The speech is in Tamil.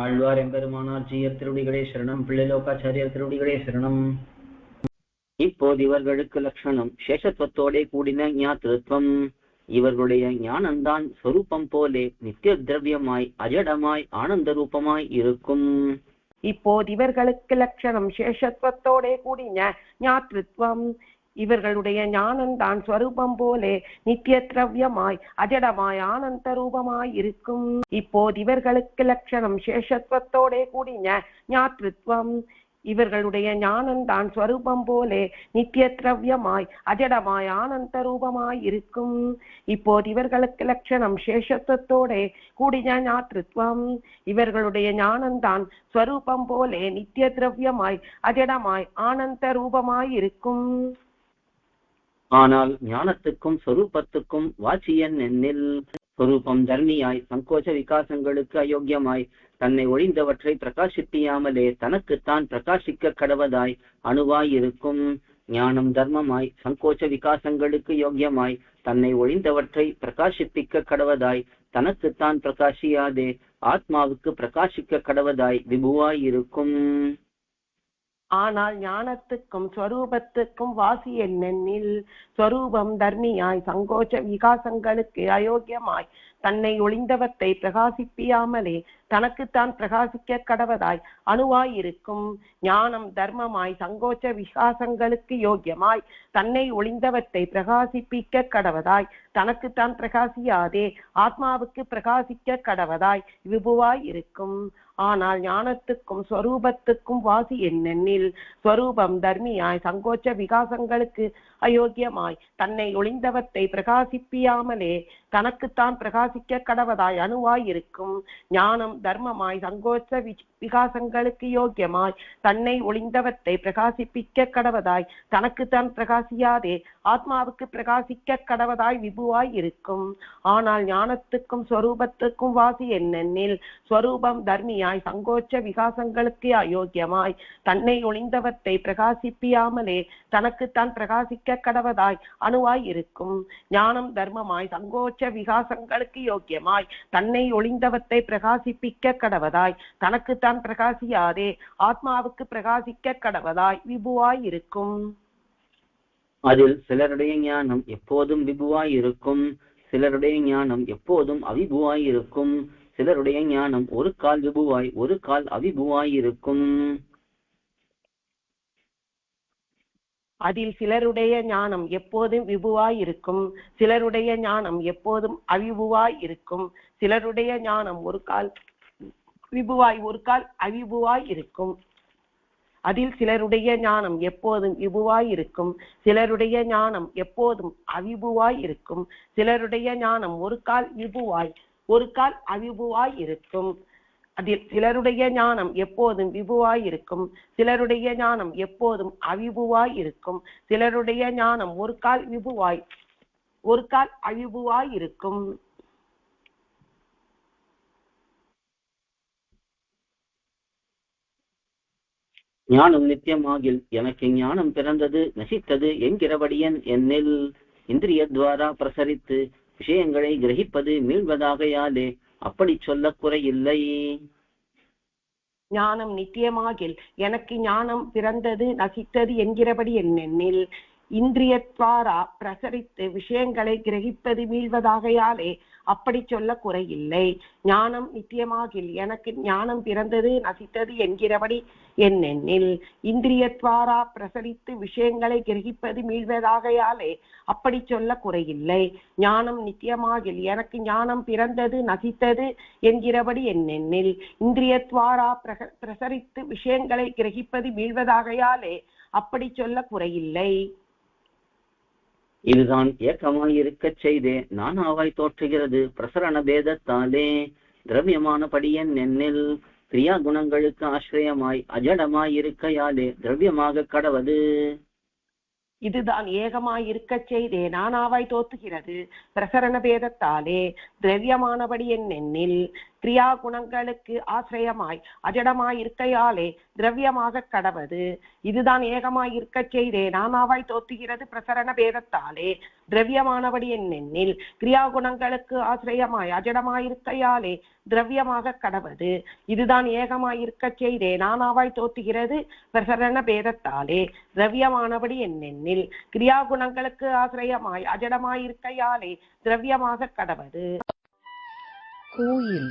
ஆழ்வார் எம்பெருமானார் ஜீயர் திருடிகளே சரணம். பிள்ளைலோகாச்சாரியர் திருடிகளே சரணம். இப்போது இவர்களுக்கு லட்சணம். சேஷத்துவத்தோடே கூடின ஞாத்திருத்வம் இவர்களுடைய ஞானம்தான் சொரூபம் போலே நித்திய திரவியமாய் அஜடமாய் ஆனந்த ரூபமாய் இருக்கும். இப்போது இவர்களுக்கு லட்சணம். சேஷத்துவத்தோடே கூடி ஞாத்திருத்வம் இவர்களுடைய ஞானந்தான் ஸ்வரூபம் போலே நித்திய திரவியமாய் அஜடமாய் ஆனந்த ரூபமாய் இருக்கும். இப்போது இவர்களுக்கு லட்சணம் சேஷத்துவத்தோடே கூடிய ஞாத்ருத்வம். இவர்களுடைய ஞானந்தான் ஸ்வரூபம் போலே நித்திய திரவியமாய் அஜடமாய் ஆனந்த ரூபமாய் இருக்கும். இப்போது இவர்களுக்கு லட்சணம் சேஷத்துவத்தோடே கூடிய ஞாத்ருத்வம். இவர்களுடைய ஞானந்தான் ஸ்வரூபம் போலே நித்திய திரவியமாய் அஜடமாய் ஆனந்த ரூபமாய் இருக்கும். ஆனால் ஞானத்துக்கும் சொரூபத்துக்கும் வாச்சியன் எண்ணில் சொரூபம் தர்மியாய் சங்கோச்ச விகாசங்களுக்கு அயோக்கியமாய் தன்னை ஒழிந்தவற்றை பிரகாசிப்பியாமலே தனக்குத்தான் பிரகாசிக்க கடவதாய் அணுவாய் இருக்கும் ஞானம் தர்மமாய் சங்கோச்ச விகாசங்களுக்கு யோக்கியமாய் தன்னை ஒழிந்தவற்றை பிரகாசிப்பிக்க கடவதாய் தனக்குத்தான் பிரகாசியாதே ஆத்மாவுக்கு பிரகாசிக்க கடவதாய் விபுவாய் இருக்கும் ஆனால் ஞானத்துக்கும் ஸ்வரூபத்துக்கும் வாசி என்னென்னில்? ஸ்வரூபம் தர்மியாய் சங்கோச்ச விகாசங்களுக்கு அயோக்கியமாய் தன்னை ஒளிந்தவத்தை பிரகாசிப்பியாமலே தனக்குத்தான் பிரகாசிக்க கடவதாய் அணுவாய் இருக்கும். ஞானம் தர்மமாய் சங்கோச்ச விகாசங்களுக்கு யோக்கியமாய் தன்னை ஒளிந்தவத்தை பிரகாசிப்பிக்க கடவதாய் தனக்குத்தான் பிரகாசியாதே ஆத்மாவுக்கு பிரகாசிக்க கடவதாய் விபுவாய் இருக்கும். ஆனால் ஞானத்துக்கும் ஸ்வரூபத்துக்கும் வாசி என்னென்னில்? ஸ்வரூபம் தர்மியாய் சங்கோச்ச விகாசங்களுக்கு அயோக்கியமாய் தன்னை ஒளிந்தவத்தை பிரகாசிப்பியாமலே தனக்குத்தான் பிரகாசிக்க கடவதாய் அணுவாய் இருக்கும் ஞானம் தர்மமாய் சங்கோச்ச வி- விகாசங்களுக்கு யோக்கியமாய் தன்னை ஒளிந்தவத்தை பிரகாசிப்பிக்க கடவதாய் தனக்குத்தான் பிரகாசியாதே ஆத்மாவுக்கு பிரகாசிக்க கடவதாய் விபுவாய் இருக்கும் ஆனால் ஞானத்துக்கும் ஸ்வரூபத்துக்கும் வாசி என்னென்னில்? ஸ்வரூபம் தர்மியாய் சங்கோச்ச விகாசங்களுக்கு அயோக்கியமாய் தன்னை ஒளிந்தவத்தை பிரகாசிப்பியாமலே தனக்குத்தான் பிரகாசிக்க கடவதாய் அணுவாய் இருக்கும் ஞானம் தர்மமாய் சங்கோச்ச விகாசங்களுக்கு யோக்கியமாய். தன்னை ஒளிந்தவத்தை பிரகாசிப்பிக்க கடவதாய். தனக்குத்தான் பிரகாசியாதே. ஆத்மாவுக்கு பிரகாசிக்க கடவதாய். விபுவாய் இருக்கும் அதில் சிலருடைய ஞானம் எப்போதும் விபுவாய் இருக்கும் சிலருடைய ஞானம் எப்போதும் அவிபுவாய் இருக்கும் சிலருடைய ஞானம் ஒரு கால் விபுவாய் ஒரு கால் அவிபுவாய் இருக்கும் அதில் சிலருடைய ஞானம் எப்போதும் விபுவாய் இருக்கும் சிலருடைய ஞானம் எப்போதும் அவிபுவாய் இருக்கும் சிலருடைய ஞானம் ஒரு கால் விபுவாய் ஒரு கால் அவிபுவாய் இருக்கும் அதில் சிலருடைய ஞானம் எப்போதும் விபுவாய் இருக்கும் சிலருடைய ஞானம் எப்போதும் அவிபுவாய் இருக்கும் சிலருடைய ஞானம் ஒரு கால் விபுவாய் ஒரு கால் அவிபுவாய் இருக்கும் அதில் சிலருடைய ஞானம் எப்போதும் விபுவாய் இருக்கும் சிலருடைய ஞானம் எப்போதும் அவிபுவாய் இருக்கும் சிலருடைய ஞானம் ஒரு கால் விபுவாய் ஒரு கால் அழிவுவாய் இருக்கும் ஞானம் நித்தியமாகில் எனக்கு ஞானம் பிறந்தது நசித்தது என்கிறபடியன் என்னில் இந்திரியத்வாரா பிரசரித்து விஷயங்களை கிரகிப்பது மீள்வதாகையாலே அப்படி சொல்ல குறையில்லை. ஞானம் நித்தியமாகில் எனக்கு ஞானம் பிறந்தது நசித்தது என்கிறபடி என்னென்னில் இந்திரியத்வாரா பிரசரித்து விஷயங்களை கிரகிப்பது மீள்வதாகையாலே அப்படி சொல்ல குறையில்லை ஞானம் நித்தியமாகில் எனக்கு ஞானம் பிறந்தது நசித்தது என்கிறபடி என்னென்னில் இந்திரியத்வாரா பிரசரித்து விஷயங்களை கிரகிப்பது மீழ்வதாகையாலே அப்படி சொல்ல குறையில்லை ஞானம் நித்தியமாகில் எனக்கு ஞானம் பிறந்தது நசித்தது என்கிறபடி என்னென்னில் இந்திரியத்வாரா பிரசரித்து விஷயங்களை கிரகிப்பது மீழ்வதாகையாலே அப்படி சொல்ல குறையில்லை இதுதான் ஏக்கமாயிருக்கச் செய்தே. நானாவாய் தோற்றுகிறது. பிரசரண பேதத்தாலே. திரவியமானபடியன் படியன் கிரியா குணங்களுக்கு ஆசிரியமாய். அஜடமாய் இருக்கையாலே திரவியமாக கடவது. இதுதான் ஏகமாய் இருக்கச் செய்தே நானாவாய் தோத்துகிறது பிரசரண பேதத்தாலே. திரவியமானபடி என் எண்ணில். கிரியா குணங்களுக்கு ஆசிரியமாய் அஜடமாய் இருக்கையாலே திரவியமாக கடவது. இதுதான் ஏகமாய் இருக்கச் செய்தே நானாவாய் தோத்துகிறது பிரசரண பேதத்தாலே. திரவியமானபடி என்னென்னில் கிரியா குணங்களுக்கு ஆசிரியமாய் அஜடமாய் இருக்கையாலே திரவியமாக கடவது. இதுதான் ஏகமாய் இருக்கச் செய்தே நானாவாய் தோத்துகிறது பிரசரண பேதத்தாலே. திரவியமானபடி என்னென்னில் கிரியா குணங்களுக்கு ஆசிரியமாய் அஜடமாய் இருக்கையாலே திரவியமாக கடவது. கோயில்